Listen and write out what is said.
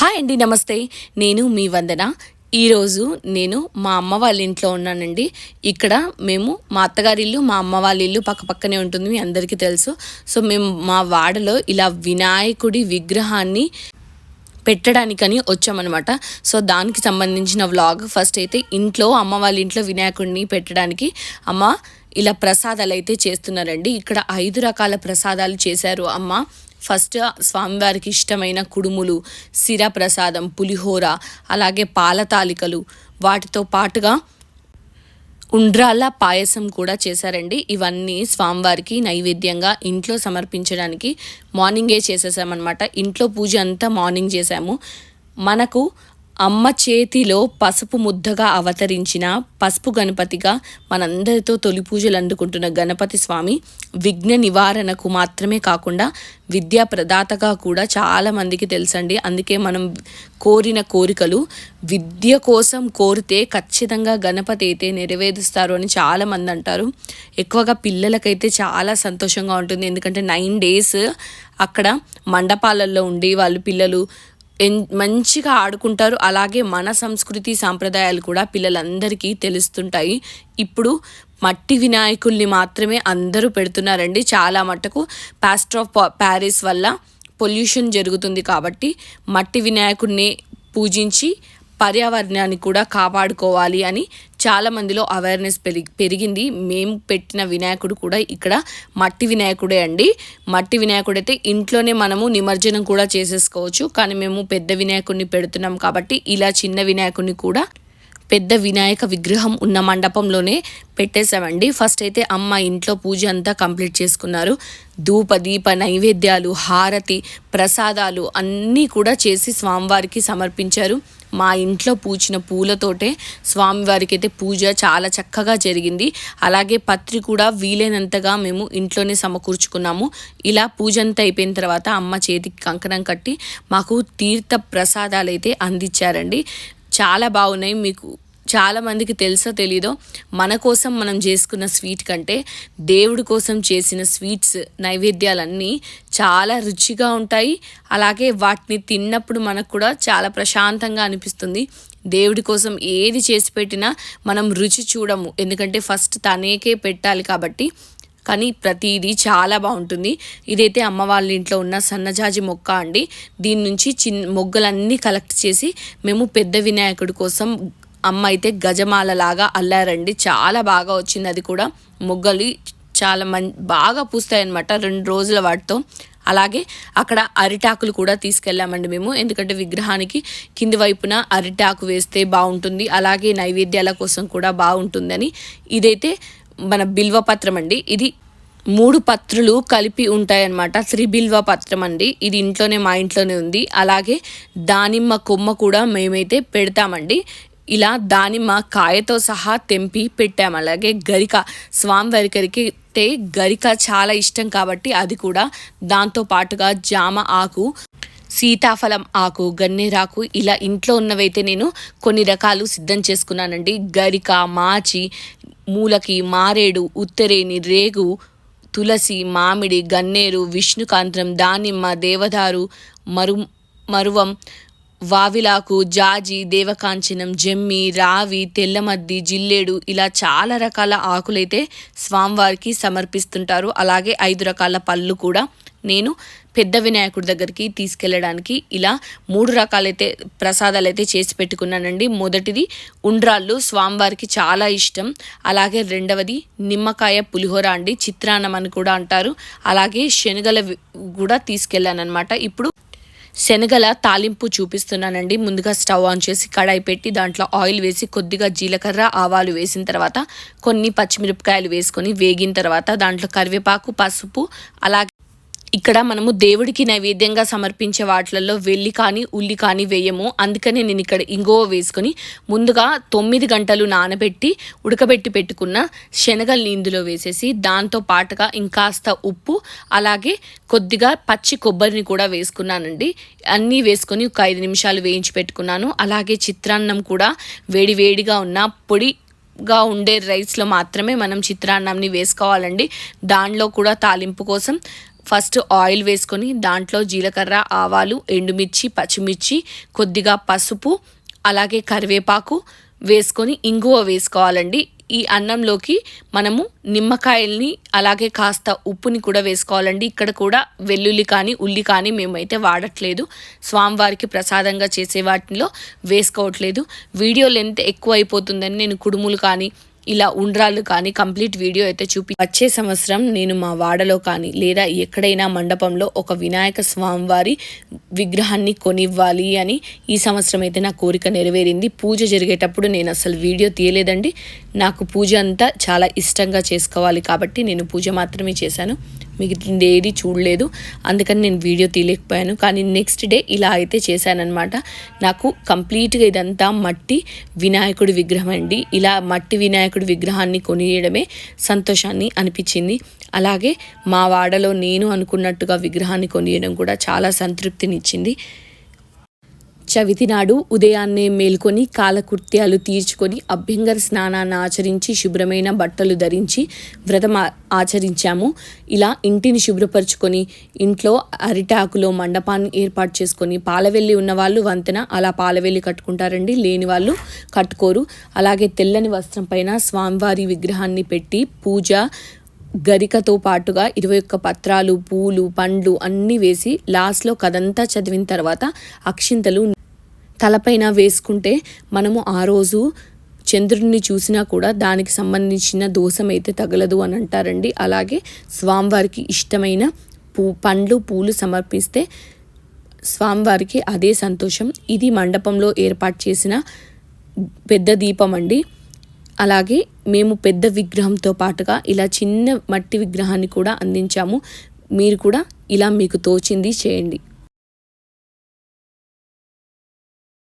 Hi అండి నమస్తే. నేను మీ వందన. ఈరోజు నేను మా అమ్మ వాళ్ళ ఇంట్లో ఉన్నానండి. ఇక్కడ మేము మా అత్తగారి ఇల్లు మా అమ్మ వాళ్ళ ఇల్లు పక్క పక్కనే ఉంటుంది మీ అందరికీ తెలుసు. సో మేము మా వాడలో ఇలా వినాయకుడి విగ్రహాన్ని పెట్టడానికని వచ్చామన్నమాట. సో దానికి సంబంధించిన వ్లాగ్ ఫస్ట్ అయితే ఇంట్లో అమ్మ వాళ్ళ ఇంట్లో వినాయకుడిని పెట్టడానికి అమ్మ ఇలా ప్రసాదాలు అయితే చేస్తున్నారండి. ఇక్కడ ఐదు రకాల ప్రసాదాలు చేశారు అమ్మ. ఫస్ట్ స్వామివారికి ఇష్టమైన కుడుములు సిర ప్రసాదం పులిహోర అలాగే పాలతాలికలు వాటితో పాటుగా ఉండ్రాళ్ళ పాయసం కూడా చేశారండి. ఇవన్నీ స్వామివారికి నైవేద్యంగా ఇంట్లో సమర్పించడానికి మార్నింగే చేసేసామన్నమాట. ఇంట్లో పూజ అంతా మార్నింగ్ చేసాము మనకు అమ్మ చేతిలో పసుపు ముద్దగా అవతరించిన పసుపు గణపతిగా మనందరితో తొలి పూజలు అందుకుంటున్న గణపతి స్వామి విఘ్న నివారణకు మాత్రమే కాకుండా విద్యా ప్రదాతగా కూడా చాలామందికి తెలుసండి. అందుకే మనం కోరిన కోరికలు విద్య కోసం కోరితే ఖచ్చితంగా గణపతి అయితే నెరవేరుస్తారు అని చాలామంది అంటారు. ఎక్కువగా పిల్లలకైతే చాలా సంతోషంగా ఉంటుంది. ఎందుకంటే నైన్ డేస్ అక్కడ మండపాలల్లో ఉండి వాళ్ళు పిల్లలు మంచిగా ఆడుకుంటారు. అలాగే మన సంస్కృతి సాంప్రదాయాలు కూడా పిల్లలందరికీ తెలుస్తుంటాయి. ఇప్పుడు మట్టి వినాయకుల్ని మాత్రమే అందరూ పెడుతున్నారండి. చాలా మట్టుకు ప్యాస్ట్ ఆఫ్ ప్యారిస్ వల్ల పొల్యూషన్ జరుగుతుంది కాబట్టి మట్టి వినాయకుడిని పూజించి పర్యావరణాన్ని కూడా కాపాడుకోవాలి అని చాలామందిలో అవేర్నెస్ పెరిగి పెరిగింది. మేము పెట్టిన వినాయకుడు కూడా ఇక్కడ మట్టి వినాయకుడే అండి. మట్టి వినాయకుడు అయితే ఇంట్లోనే మనము నిమజ్జనం కూడా చేసేసుకోవచ్చు. కానీ మేము పెద్ద వినాయకుడిని పెడుతున్నాం కాబట్టి ఇలా చిన్న వినాయకుడిని కూడా పెద్ద వినాయక విగ్రహం ఉన్న మండపంలోనే పెట్టేశామండి. ఫస్ట్ అయితే అమ్మ ఇంట్లో పూజ అంతా కంప్లీట్ చేసుకున్నారు. ధూప దీప నైవేద్యాలు హారతి ప్రసాదాలు అన్నీ కూడా చేసి స్వామివారికి సమర్పించారు. మా ఇంట్లో పూచిన పూలతోటే స్వామివారికి అయితే పూజ చాలా చక్కగా జరిగింది. అలాగే పత్రి కూడా వీలైనంతగా మేము ఇంట్లోనే సమకూర్చుకున్నాము. ఇలా పూజ అంతా అయిపోయిన తర్వాత అమ్మ చేతికి కంకణం కట్టి మాకు తీర్థ ప్రసాదాలు అయితే అందించారండి. చాలా బాగున్నాయి. మీకు చాలామందికి తెలుసో తెలీదో మన కోసం మనం చేసుకున్న స్వీట్ కంటే దేవుడి కోసం చేసిన స్వీట్స్ నైవేద్యాలన్నీ చాలా రుచిగా ఉంటాయి. అలాగే వాటిని తిన్నప్పుడు మనకు కూడా చాలా ప్రశాంతంగా అనిపిస్తుంది. దేవుడి కోసం ఏది చేసి పెట్టినా మనం రుచి చూడము. ఎందుకంటే ఫస్ట్ తనేకే పెట్టాలి కాబట్టి కానీ ప్రతిదీ చాలా బాగుంటుంది. ఇదైతే అమ్మ వాళ్ళ ఇంట్లో ఉన్న సన్నజాజి మొక్క అండి. దీని నుంచి చిన్న మొగ్గలన్నీ కలెక్ట్ చేసి మేము పెద్ద వినాయకుడి కోసం అమ్మ అయితే గజమాల లాగా అల్లారండి. చాలా బాగా వచ్చింది అది కూడా. మొగ్గలు చాలా మం బాగా పూస్తాయన్నమాట రెండు రోజుల వాటితో. అలాగే అక్కడ అరిటాకులు కూడా తీసుకెళ్ళామండి మేము. ఎందుకంటే విగ్రహానికి కింది వైపున అరిటాకు వేస్తే బాగుంటుంది. అలాగే నైవేద్యాల కోసం కూడా బాగుంటుందని. ఇదైతే మన బిల్వపత్రం అండి. ఇది మూడు పత్రులు కలిపి ఉంటాయన్నమాట. త్రిబిల్వ పత్రం అండి. ఇది ఇంట్లోనే మా ఇంట్లోనే ఉంది. అలాగే దానిమ్మ కొమ్మ కూడా మేమైతే పెడతామండి. ఇలా దానిమ్మ కాయతో సహా తెంపి పెట్టాము. అలాగే గరిక స్వామివారికరికి అయితే గరిక చాలా ఇష్టం కాబట్టి అది కూడా దాంతో పాటుగా జామ ఆకు సీతాఫలం ఆకు గన్నేరాకు ఇలా ఇంట్లో ఉన్నవైతే నేను కొన్ని రకాలు సిద్ధం చేసుకున్నానండి. గరిక మాచి మూలకి మారేడు ఉత్తరేని రేగు తులసి మామిడి గన్నేరు విష్ణుకాంత్రం దానిమ్మ దేవదారు మరు మరువం వావిలాకు జాజి దేవకాంచనం జమ్మి రావి తెల్లమద్ది జిల్లేడు ఇలా చాలా రకాల ఆకులైతే స్వామివారికి సమర్పిస్తుంటారు. అలాగే ఐదు రకాల పళ్ళు కూడా నేను పెద్ద వినాయకుడి దగ్గరికి తీసుకెళ్ళడానికి ఇలా మూడు రకాలైతే ప్రసాదాలు అయితే చేసి పెట్టుకున్నానండి. మొదటిది ఉండ్రాళ్ళు స్వామివారికి చాలా ఇష్టం. అలాగే రెండవది నిమ్మకాయ పులిహోర అండి చిత్రాన్నం అని కూడా అంటారు. అలాగే శనగల కూడా తీసుకెళ్ళాను అనమాట ఇప్పుడు శనగల తాలింపు చూపిస్తున్నానండి. ముందుగా స్టవ్ ఆన్ చేసి కడాయి పెట్టి దాంట్లో ఆయిల్ వేసి కొద్దిగా జీలకర్ర ఆవాలు వేసిన తర్వాత కొన్ని పచ్చిమిరపకాయలు వేసుకొని వేగిన తర్వాత దాంట్లో కరివేపాకు పసుపు అలాగే ఇక్కడ మనము దేవుడికి నైవేద్యంగా సమర్పించే వాటిలలో వెళ్ళి కానీ ఉల్లి కానీ వేయము. అందుకనే నేను ఇక్కడ ఇంగువ వేసుకొని ముందుగా తొమ్మిది గంటలు నానబెట్టి ఉడకబెట్టి పెట్టుకున్న శనగల్ని ఇందులో వేసేసి దాంతో పాటుగా ఇంకాస్త ఉప్పు అలాగే కొద్దిగా పచ్చి కొబ్బరిని కూడా వేసుకున్నానండి. అన్నీ వేసుకొని ఒక ఐదు నిమిషాలు వేయించి పెట్టుకున్నాను. అలాగే చిత్రాన్నం కూడా వేడి వేడిగా ఉన్న పొడి గా ఉండే రైస్లో మాత్రమే మనం చిత్రాన్నంని వేసుకోవాలండి. దానిలో కూడా తాలింపు కోసం ఫస్ట్ ఆయిల్ వేసుకొని దాంట్లో జీలకర్ర ఆవాలు ఎండుమిర్చి పచ్చిమిర్చి కొద్దిగా పసుపు అలాగే కరివేపాకు వేసుకొని ఇంగువ వేసుకోవాలండి. ఈ అన్నంలోకి మనము నిమ్మకాయల్ని అలాగే కాస్త ఉప్పుని కూడా వేసుకోవాలండి. ఇక్కడ కూడా వెల్లుల్లి కానీ ఉల్లి కానీ మేమైతే వాడట్లేదు. స్వామివారికి ప్రసాదంగా చేసే వాటిలో వేసుకోవట్లేదు. వీడియో లెంత్ ఎక్కువ అయిపోతుందని నేను కుడుములు కానీ ఇలా ఉండ్రాలు కానీ కంప్లీట్ వీడియో అయితే చూపి వచ్చే సంవత్సరం నేను మా వాడలో కానీ లేదా ఎక్కడైనా మండపంలో ఒక వినాయక స్వామివారి విగ్రహాన్ని కొనివ్వాలి అని ఈ సంవత్సరం అయితే నా కోరిక నెరవేరింది. పూజ జరిగేటప్పుడు నేను అసలు వీడియో తీయలేదండి. నాకు పూజ అంతా చాలా ఇష్టంగా చేసుకోవాలి కాబట్టి నేను పూజ మాత్రమే చేశాను. మిగిలింది ఏది చూడలేదు. అందుకని నేను వీడియో తీయలేకపోయాను. కానీ నెక్స్ట్ డే ఇలా అయితే చేశానన్నమాట. నాకు కంప్లీట్గా ఇదంతా మట్టి వినాయకుడి విగ్రహం అండి. ఇలా మట్టి వినాయకుడి విగ్రహాన్ని కొనియడమే సంతోషాన్ని అనిపించింది. అలాగే మా వాడలో నేను అనుకున్నట్టుగా విగ్రహాన్ని కొనియడం కూడా చాలా సంతృప్తినిచ్చింది. చవితినాడు ఉదయాన్నే మేల్కొని కాలకృత్యాలు తీర్చుకొని అభ్యంగర స్నానాన్ని ఆచరించి శుభ్రమైన బట్టలు ధరించి వ్రతం ఆచరించాము. ఇలా ఇంటిని శుభ్రపరుచుకొని ఇంట్లో అరిటాకులో మండపాన్ని ఏర్పాటు చేసుకొని పాలవెల్లి ఉన్న వాళ్ళు వంతెన అలా పాలవెల్లి కట్టుకుంటారండి లేని వాళ్ళు కట్టుకోరు. అలాగే తెల్లని వస్త్రం పైన స్వామివారి విగ్రహాన్ని పెట్టి పూజ గరికతో పాటుగా ఇరవై ఒక్క పత్రాలు పూలు పండ్లు అన్నీ వేసి లాస్ట్లో కదంతా చదివిన తర్వాత అక్షింతలు తలపైన వేసుకుంటే మనము ఆ రోజు చంద్రుడిని చూసినా కూడా దానికి సంబంధించిన దోషం అయితే తగలదు అని అంటారండి. అలాగే స్వామివారికి ఇష్టమైన పూ పండ్లు పూలు సమర్పిస్తే స్వామివారికి అదే సంతోషం. ఇది మండపంలో ఏర్పాటు చేసిన పెద్ద దీపం అండి. అలాగే మేము పెద్ద విగ్రహంతో పాటుగా ఇలా చిన్న మట్టి విగ్రహాన్ని కూడా అందించాము. మీరు కూడా ఇలా మీకు తోచింది చేయండి.